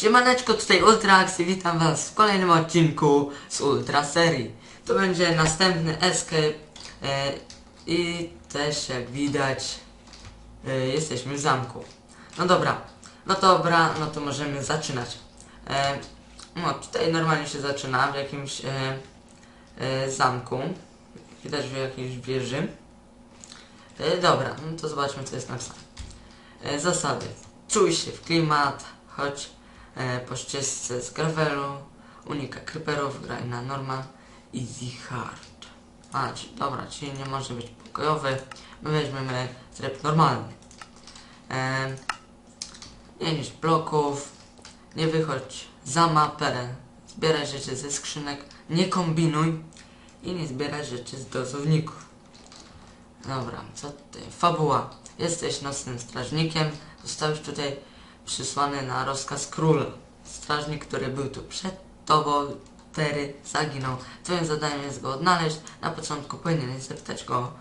Siemaneczko, tutaj Ultra Axi, witam was w kolejnym odcinku z Ultra serii. To będzie następny escape i też jak widać e, jesteśmy w zamku. No dobra, no dobra, no to możemy zaczynać. E, no tutaj normalnie się zaczyna w jakimś e, zamku. Widać w jakiejś wieży. Dobra, no to zobaczmy co jest napisane. E, zasady. Czuj się w klimat, chodź e, po ścieżce z gravelu, unika creeperów, graj na normal, easy hard. A, dobra, czyli nie może być pokojowy, my weźmiemy tryb normalny. E, nie niż bloków, nie wychodź za mapę, zbieraj rzeczy ze skrzynek, nie kombinuj i nie zbieraj rzeczy z dozowników. Dobra, co ty? Fabuła. Jesteś nocnym strażnikiem. Zostałeś tutaj przysłany na rozkaz króla. Strażnik, który był tu przed tobą, Tery, zaginął. Twoim zadaniem jest go odnaleźć. Na początku powinieneś zapytać go,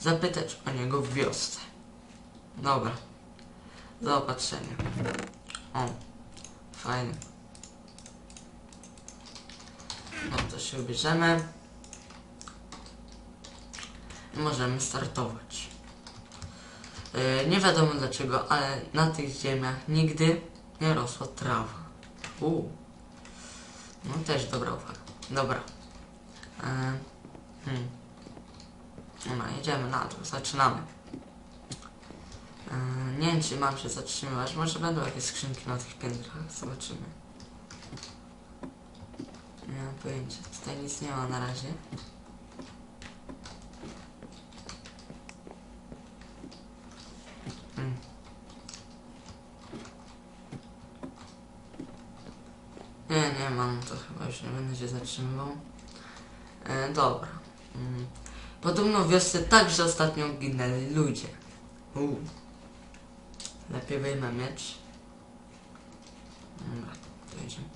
zapytać o niego w wiosce. Dobra. Zaopatrzenie. O, fajnie. No to się ubierzemy. I możemy startować. Yy, nie wiadomo dlaczego, ale na tych ziemiach nigdy nie rosła trawa. Uuu. No też dobra uwaga. Dobra. Yy, hmm. Dobra, jedziemy na dół, zaczynamy. Yy, nie wiem czy mam się zatrzymywać, może będą jakieś skrzynki na tych piętrach, zobaczymy. Nie mam pojęcia, tutaj nic nie ma na razie. Nie, nie mam, to chyba już nie będę się zatrzymywał. E, dobra. Mm. Podobno w wiosce także ostatnio ginęli ludzie. U. Lepiej wyjmę miecz. Dobra, to idziemy.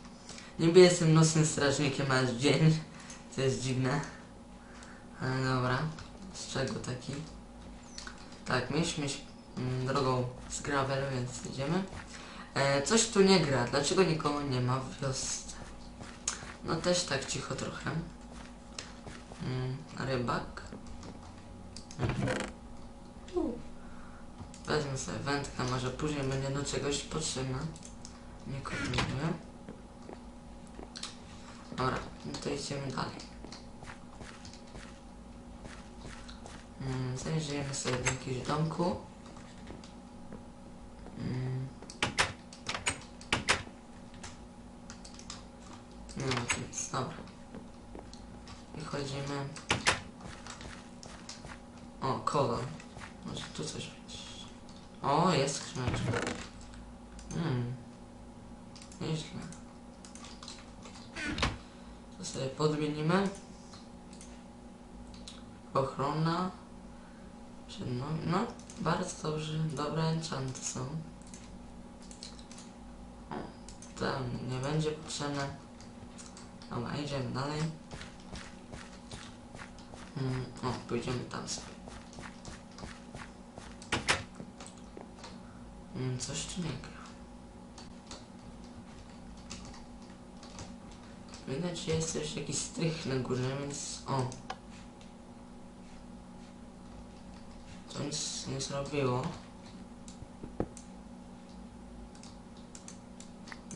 Niby jestem nocnym strażnikiem, a jest dzień. To jest dziwne. Ale dobra. Z czego taki? Tak, mieliśmy mm, drogą z gravelu, więc idziemy. E, coś tu nie gra. Dlaczego nikogo nie ma w wiosce? No też tak cicho trochę. Mm, rybak. Wezmę sobie wędkę, może później będzie do czegoś potrzebna. Nie kombinuję. Dobra, no to idziemy dalej. Mm, zajrzyjmy sobie do jakiegoś domku. Mm. No, nic, dobra. I chodzimy. O, kola. Może tu coś być. O, jest skrzyneczka. Hmm. Nieźle. To sobie podmienimy. Ochrona. No, no, bardzo dobrze. Dobre enchanty są. Tam nie będzie potrzebne. Dobra, idziemy dalej. Mm, o, pójdziemy tam sobie. Mm, coś tu gra. Widać, że jest też jakiś strych na górze, więc... O! To nic nie zrobiło.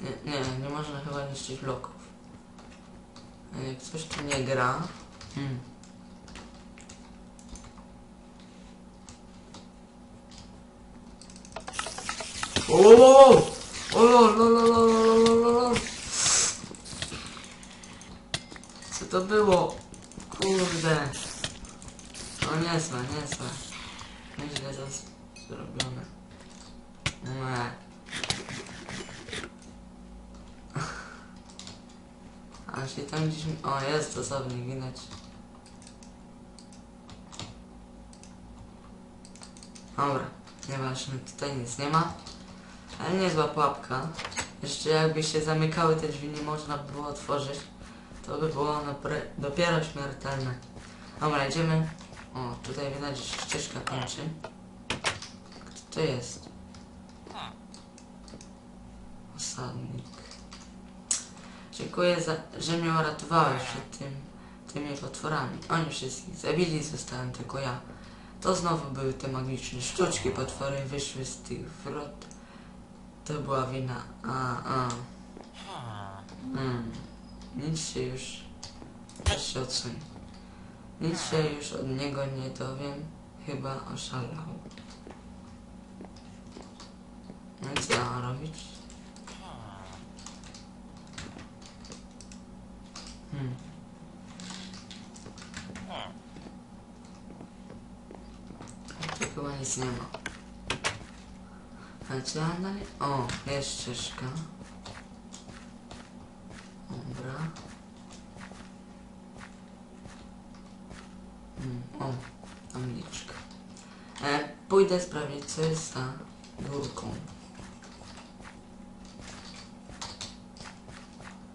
Nie, nie, nie można chyba niszczyć bloków. Jak Coś tu nie gra. Hmm. O, o, o, lol, lol, lol, lol, lol, lol. Co to było? Kurde. No niezłe, niezłe. Nieźle to zrobione. Eee. A się tam gdzieś... O, jest dosłownie, widać. Dobra, nieważne, tutaj nic nie ma. Ale niezła pułapka. Jeszcze jakby się zamykały te drzwi, nie można by było otworzyć. To by było dopiero śmiertelne. Dobra, idziemy. O, tutaj widać, że ścieżka kończy. Kto to jest? Osadnik. Dziękuję, za, że mnie uratowałeś przed tym, tymi potworami. Oni wszystkich zabili, zostałem tylko ja. To znowu były te magiczne sztuczki, potwory wyszły z tych wrot. To była wina. A, a. Mm. Nic się już... Też się odsuń. Nic się już od niego nie dowiem. Chyba oszalał. No i co robić? Hmm. Chyba nic nie ma. A co dalej? O, jest ścieżka. Dobra. Mm, o, tabliczka. E, pójdę sprawdzić, co jest za górką.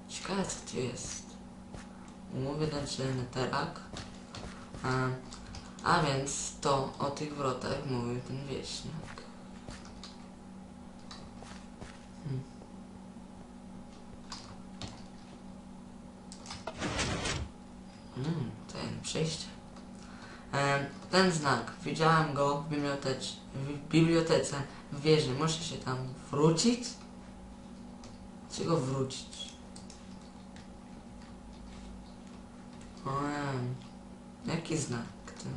Ciekawe, co tu jest. Umówię dać neterak. A, a więc to o tych wrotach mówił ten wieśniak. Hmm. Mm, ten przejście. E, ten znak, widziałem go w, bibliotece, w bibliotece w wieży. Muszę się tam wrócić? Czego wrócić? Ojej, jaki znak ten?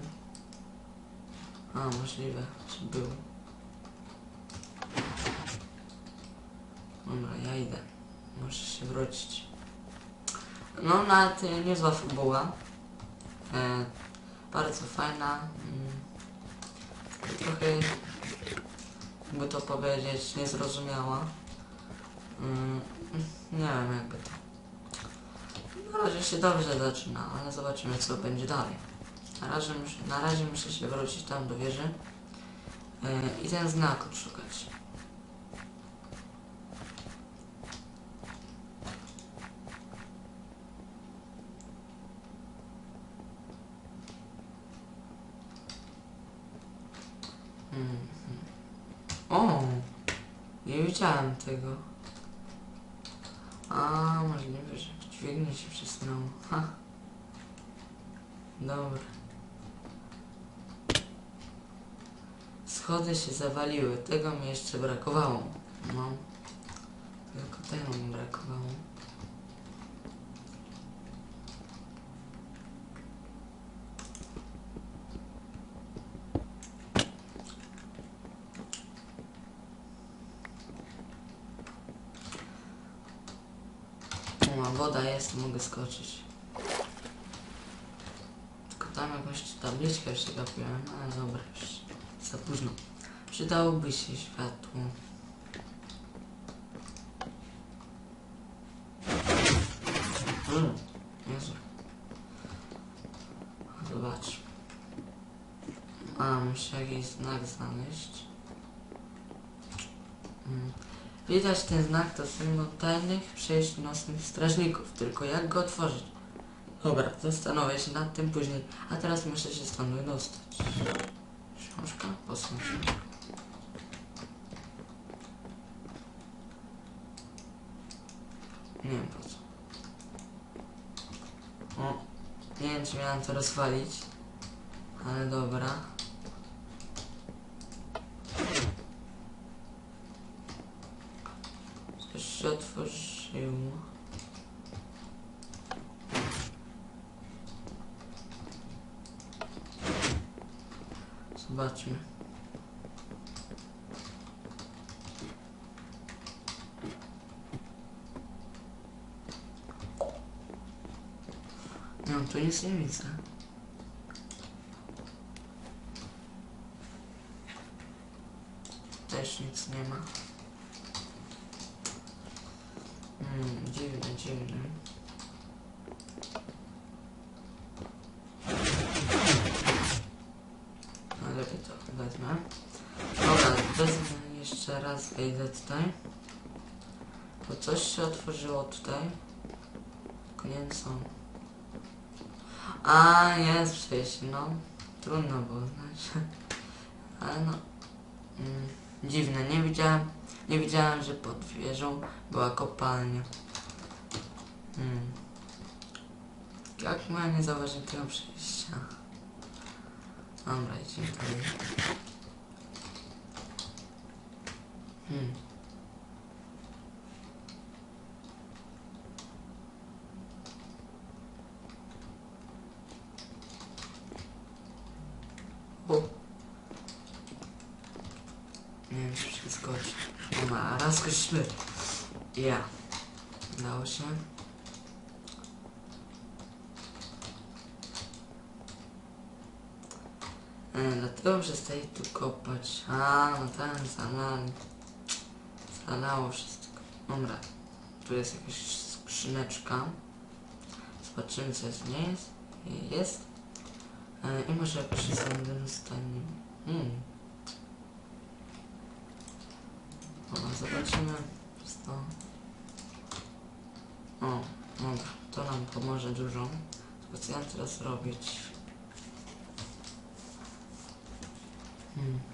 A, możliwe, że był. Dobra, ja idę. Muszę się wrócić. No, nawet e, niezła fabuła. E, bardzo fajna. Mm, trochę, jakby to powiedzieć, niezrozumiała. Mm, nie wiem, jakby to. Na razie się dobrze zaczyna, ale zobaczymy, co będzie dalej. Na razie, na razie muszę się wrócić tam do wieży e, i ten znak odszukać. Mhm. O! Nie widziałem tego. A, możliwe, że w dźwigni się przesunęło. Ha. Dobra. Schody się zawaliły. Tego mi jeszcze brakowało. No. Tylko tego mi brakowało. O, a jest, mogę skoczyć. Tylko tam jakąś tabliczkę jeszcze gapiłem, ale dobra, już za późno. Przydałoby się światło. Mm, Jezu. Zobacz. A, muszę jakiś znak znaleźć. Mm. Widać ten znak to symbol tajnych przejść nocnych strażników, tylko jak go otworzyć? Dobra, zastanowię się nad tym później, a teraz muszę się stąd wydostać. Książka? Po co książka? Nie wiem po co. O, nie wiem czy miałem to rozwalić, ale dobra. Coś się otworzyło. Zobaczmy. No, tu nic nie widzę. Też nic nie ma. Hmm, dziwne, dziwne. No lepiej to wezmę. Dobra, wezmę jeszcze raz, wejdę tutaj. Bo coś się otworzyło tutaj. Co. A, jest przejście, no. Trudno było znać. Ale no. Mm, dziwne, nie widziałem, nie widziałem, że pod wieżą była kopalnia. Hmm. Jak ma nie zauważyć tego przejścia? Dobra, idziemy dalej. Hmm. O. Nie wiem, czy przeskoczyć. Dobra, a raz skoczyliśmy. Ja. Udało się. E, dlatego przestaję tu kopać. A, no ten zalał. Zalało wszystko. Dobra. Tu jest jakaś skrzyneczka. Zobaczymy co jest. Nie jest? Jest. E, I może jakoś jeden stanie. Hmm. Dobra, zobaczymy. Co? O, dobra. To nam pomoże dużo. Co ja teraz robić? Hmm.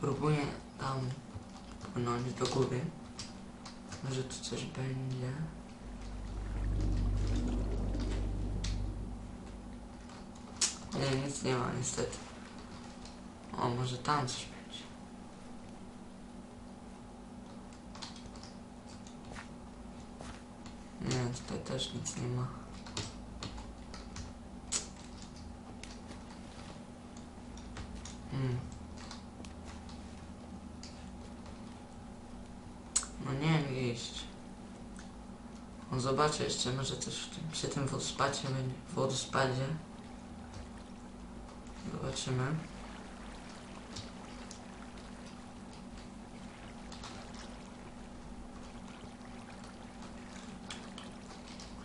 Spróbuję tam płynąć do góry. Może tu coś będzie. Nie, nic nie ma niestety. O, może tam coś będzie. Nie, tutaj też nic nie ma. Hmm. No nie wiem iść. No zobaczę jeszcze, może coś w tym, przy tym wodospadzie będzie. Wodospadzie. Zobaczymy.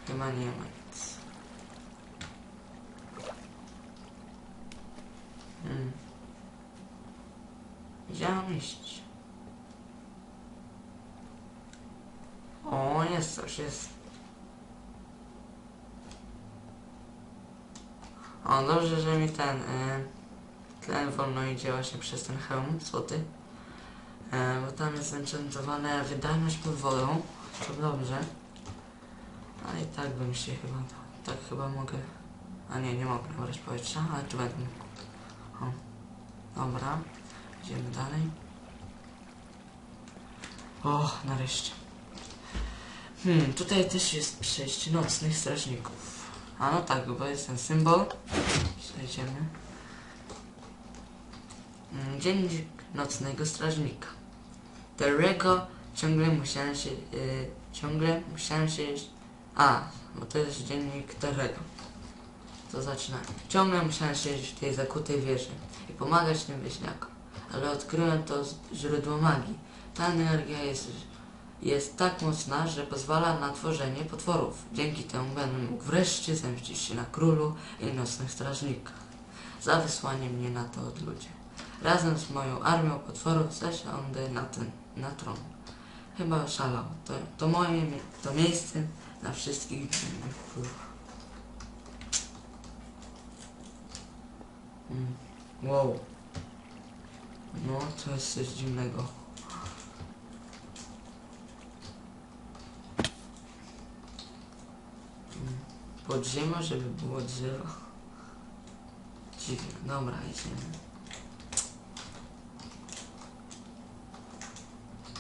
Chyba nie ma nic. Hmm. Gdzie mam iść? O, jest coś, jest. O, dobrze, że mi ten y, tlen wolno idzie właśnie przez ten hełm złoty. E, bo tam jest enchantowane wydajność pod wodą. To dobrze. Ale i tak bym się chyba... Tak chyba mogę... A nie, nie mogę nabrać powietrza, ale tu będę. O. Dobra. Idziemy dalej. O, nareszcie. Hmm, tutaj też jest przejście nocnych strażników. A no tak, bo jest ten symbol. Przejdziemy. Mm, Dziennik nocnego strażnika. Terego ciągle musiałem się... y, ciągle musiałem się... A, bo to jest dziennik Terego. To zaczyna. Ciągle musiałem siedzieć w tej zakutej wieży i pomagać tym wieśniakom. Ale odkryłem to źródło magii. Ta energia jest, jest tak mocna, że pozwala na tworzenie potworów. Dzięki temu będę mógł wreszcie zemścić się na królu i nocnych strażnikach. Za wysłanie mnie na to od ludzi. Razem z moją armią potworów zasiądę na ten, na tron. Chyba szalał. To, to moje, to miejsce na wszystkich innych królów. Mm. Wow. No, to jest coś dziwnego. Mm. Podziemia, żeby było drzewo. Dziwne. Dobra, idziemy.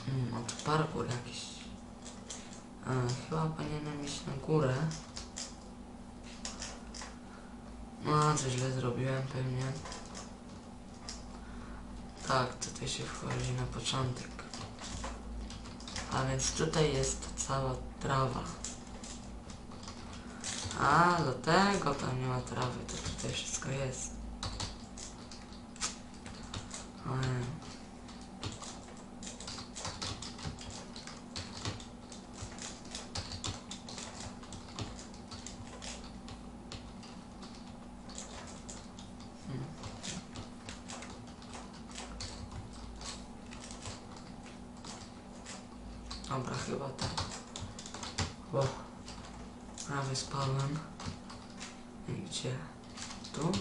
Mm, no tu parkour jakiś. A, chyba powinienem iść na górę. No, coś źle zrobiłem pewnie. Tak, tutaj się wchodzi na początek. A więc tutaj jest cała trawa. A, dlatego tam nie ma trawy, to tutaj wszystko jest. Ojej. Dobra, chyba tak. O, prawie spadłem. Gdzie? Tu?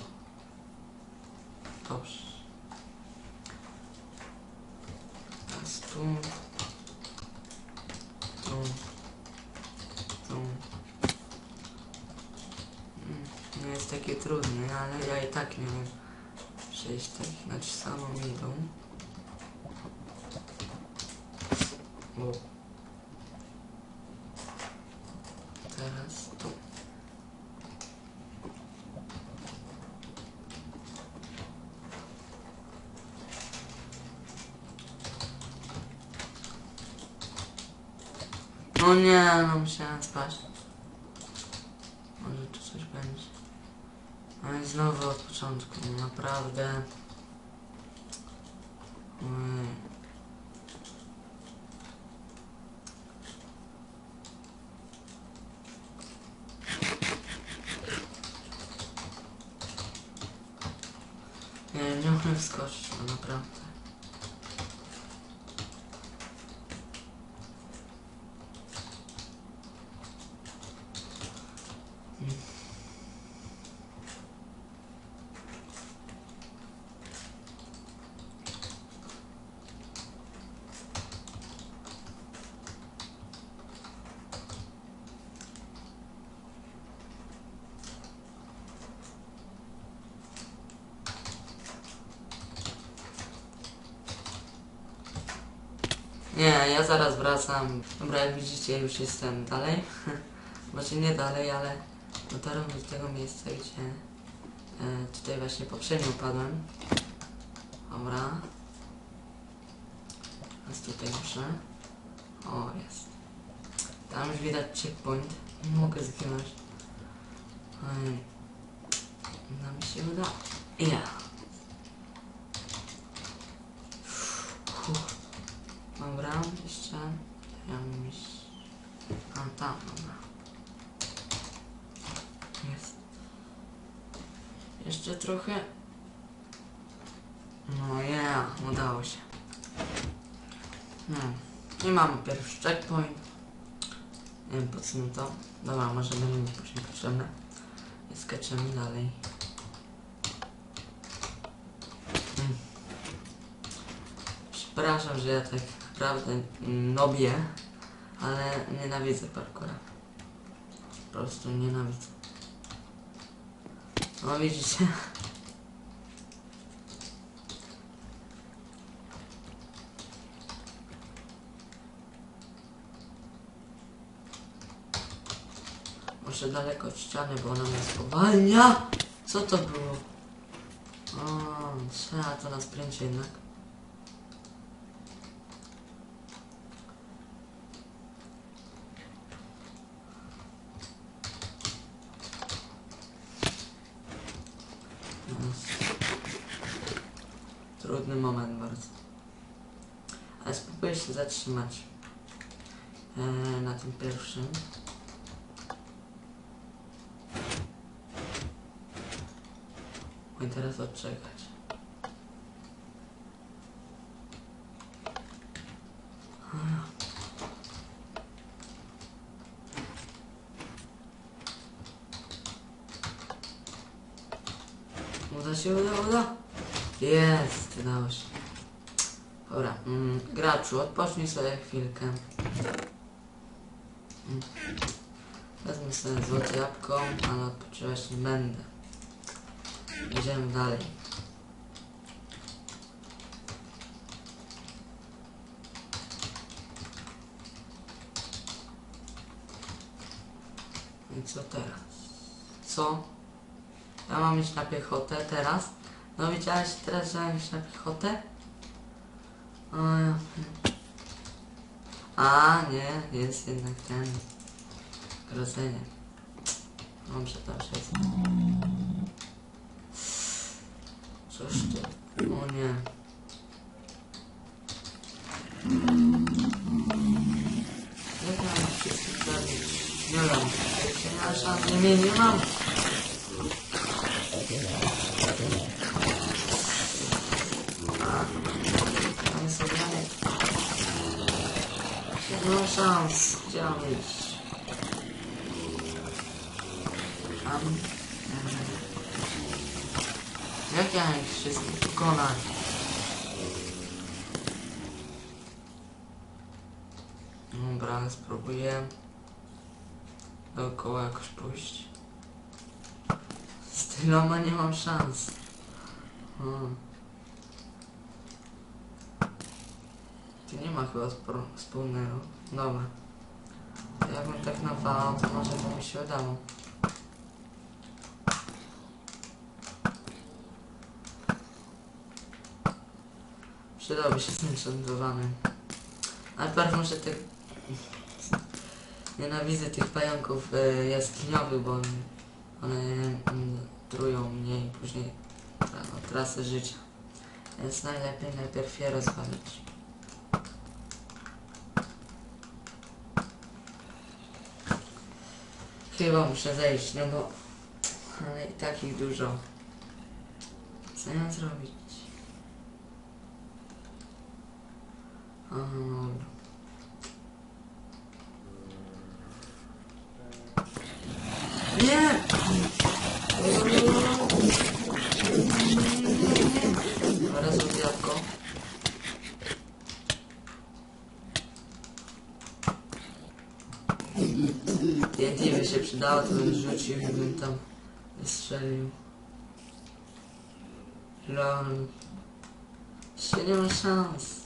Dobrze. Tu. Tu. Tu. Mm, Nie jest takie trudne, ale ja i tak nie wiem przejść tak, znaczy samą idą. O. Teraz tu. No nie, no musiałem spać. Może tu coś będzie. No i znowu od początku, naprawdę. Ojej. Nie, nie umiem wskoczyć, no naprawdę. Nie, ja zaraz wracam. Dobra, jak widzicie, już jestem dalej. Znaczy nie dalej, ale dotarłem do tego miejsca, gdzie e, tutaj właśnie poprzednio padłem. Dobra. Teraz tutaj muszę. O, jest. Tam już widać checkpoint. Nie mogę zginąć. Oj. No się uda. Ja. Dobra, jeszcze. Ja mam iść. A tam, dobra. Jest. Jeszcze trochę. No ja, udało się. Hmm. I mamy pierwszy checkpoint. Nie wiem po co mi to. Dobra, może będzie mi później potrzebne. I skaczemy dalej. Hmm. Przepraszam, że ja tak naprawdę nobię, ale nienawidzę parkura. Po prostu nienawidzę. No widzicie? Muszę daleko od ściany, bo ona mnie spowalnia. Co to było? O, trzeba to na spręcie jednak. Jest. Trudny moment bardzo. Ale spróbuję się zatrzymać e, na tym pierwszym. I teraz odczekać. Uda się, uda, uda. Jest, udało się. Dobra, mm, graczu, odpocznij sobie chwilkę. Mm. Wezmę sobie złote jabłko, ale odpoczywać nie będę. Idziemy dalej. I co teraz? Co? Ja mam iść na piechotę teraz? No widziałeś teraz, że mam iść na piechotę? O, ja... A, nie, jest jednak ten... Grodzenie. Dobrze, dobrze jest. Coś ty... O nie. Jak ja mam wszystkich zabić? Nie mam. Nie ma szans, nie, nie, nie mam. Mam sobie szans. Iść. Mam... mm, Jak ja ich wszystkich pokonać? Dobra, spróbuję dookoła jakoś pójść. Z tyloma nie mam szans. O. Tu nie ma chyba wspólnego. Dobra. To Jakbym tak nawalał, to może by mi się udało. Przydałby się zenchantowany. Najpierw muszę tych... Nienawidzę tych pająków e, jaskiniowych, bo one, mm, trują mnie i później no, tracę życia. Więc najlepiej najpierw je rozwalić. Chyba muszę zejść, no bo... Ale i tak ich dużo. Co ja zrobić? Dobra. Nie! Teraz jabłko. TNT by się przydało, to bym rzucił i bym tam wystrzelił. Lol. Jeszcze nie ma szans.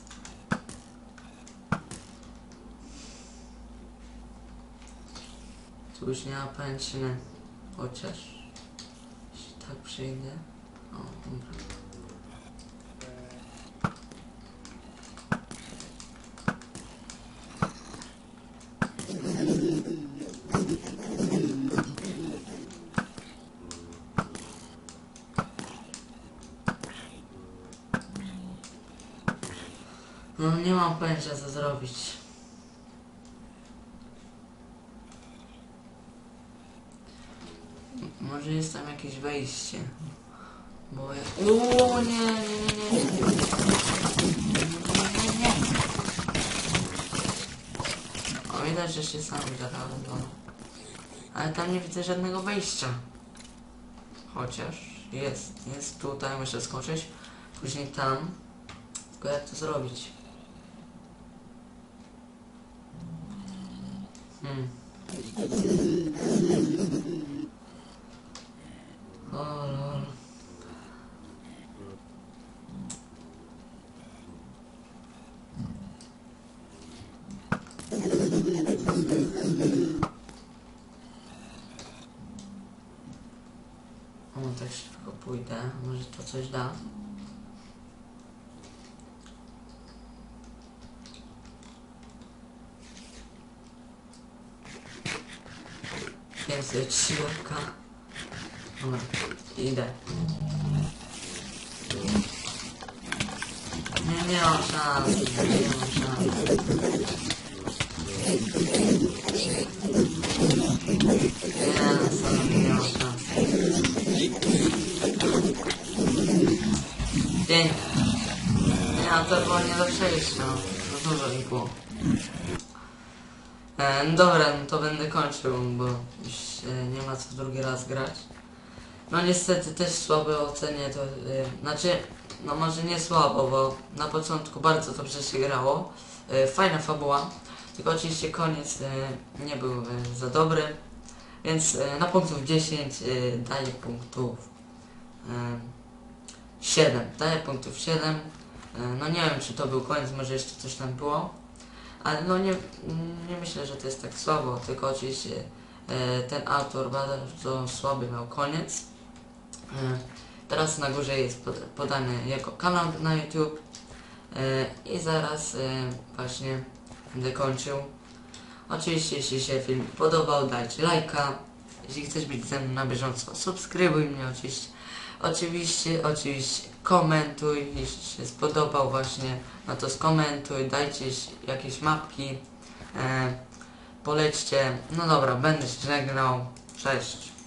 Tu już nie ma pęczyny. Chociaż... Jeśli tak przyjdę... O, dobra. No nie mam pojęcia co zrobić. Może jest tam jakieś wejście. Bo ja... Uuu, nie, nie, nie, nie. Nie, nie, nie. O, widać, że się sam zarałem, no. Ale tam nie widzę żadnego wejścia. Chociaż jest, jest tutaj, muszę skoczyć. Później tam. Tylko jak to zrobić? Hmm. O lol. O, tak szybko pójdę. Może to coś da. Więcej trzyjówka. Dobra, idę. Nie, nie mam szans. Nie mam szans. Nie, no sorry, nie mam szans. Pięknie. Nie, a to było nie do przejścia. No dużo ich było. E, no dobra, no to będę kończył, bo już nie ma co drugi raz grać. No niestety też słabe ocenie to, e, znaczy, no może nie słabo, bo na początku bardzo dobrze się grało. E, fajna fabuła, tylko oczywiście koniec e, nie był e, za dobry, więc e, na punktów 10 e, daję punktów e, 7. Daję punktów 7. E, no nie wiem czy to był koniec, może jeszcze coś tam było. Ale no nie, nie myślę, że to jest tak słabo, tylko oczywiście e, ten autor bardzo słaby miał koniec. E, teraz na górze jest pod, podany jego kanał na YouTube e, i zaraz e, właśnie będę kończył. Oczywiście jeśli się film podobał, dajcie lajka. Jeśli chcesz być ze mną na bieżąco, subskrybuj mnie oczywiście. Oczywiście, oczywiście komentuj, jeśli się spodobał właśnie, no to skomentuj, dajcie jakieś mapki, e, polećcie. No dobra, będę się żegnał. Cześć.